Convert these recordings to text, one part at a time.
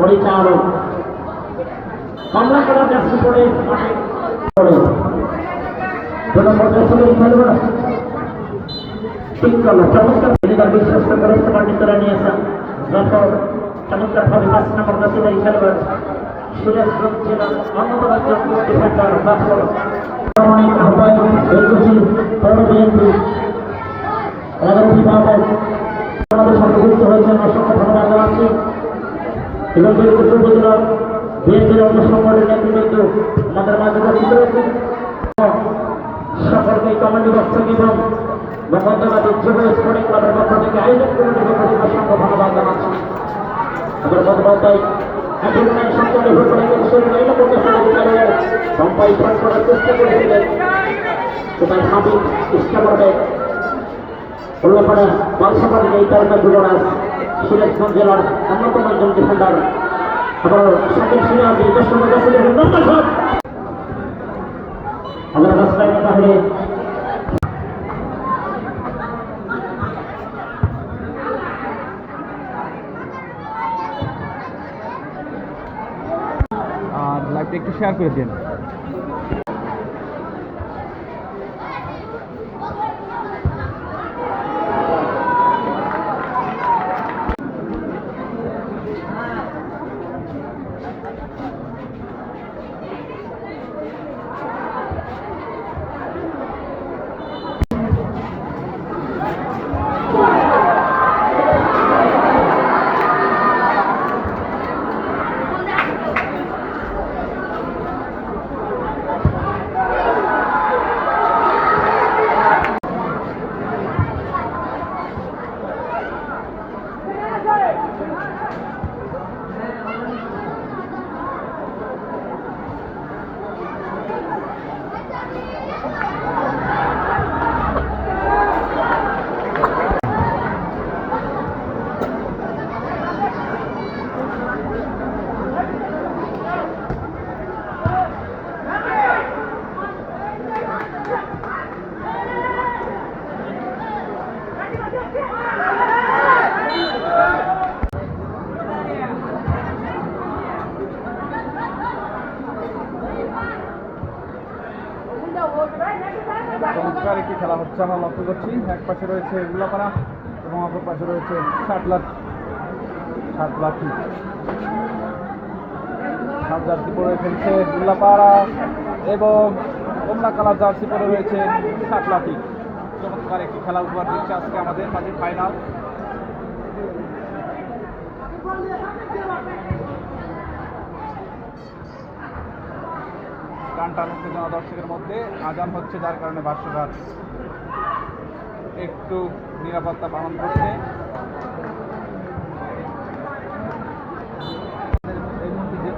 পরিচালক। কমলা কলা জার্সি পরে মাঠে পড়ে। দু নম্বর জার্সি খেলবে ঠিক করল। চমৎকার দিদিদার বিশ্বাস করে করে নিয়েছেন যখন চমৎকার ভাবে পাঁচ নম্বর যুক্ত হয়েছেন অসংখ্য ধন্যবাদ বীরপুর উপজেলার বিএনপির অন্য সংগঠনের নেতৃবৃন্দ আমাদের মাঝে উপস্থিত রয়েছে সকলকে কমিটি বক্স থেকে এবং বঙ্গবাদী যুব স্পোর্টিং ক্লাবের পক্ষ থেকে আয়োজন কমিটির পক্ষ অসংখ্য ধন্যবাদ জানাচ্ছি। আমাদের বদবাদাই এখন সন্তানের ভোটে সেই লাইনে করতে সহযোগিতা করার সিরাজগঞ্জ জেলার অন্যতম একজন ডিফেন্ডার। আবার নম্বর আমরা রাস্তায় আর লাইভটা একটু শেয়ার করে দিন। চমৎকার একটি খেলা হচ্ছে আমরা লক্ষ্য করছি। এক পাশে রয়েছে উল্লাপাড়া এবং অপর পাশে রয়েছে ষাট লাখ সাত লাখি সাত জার্সি পরে খেলছে উল্লাপাড়া এবং কমলা কালার জার্সি পরে রয়েছে ষাট লাখি চমৎকার একটি খেলা উপহার দিচ্ছে আজকে আমাদের মাঝে ফাইনাল টান উত্তেজনা দর্শকের মধ্যে, আজান হচ্ছে যার কারণে ভাষ্যকার একটু নিরাপত্তা পালন করছে।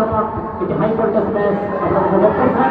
জমজমাট এটি হাই ভোল্টেজ ম্যাচ আপনারা উপভোগ করছেন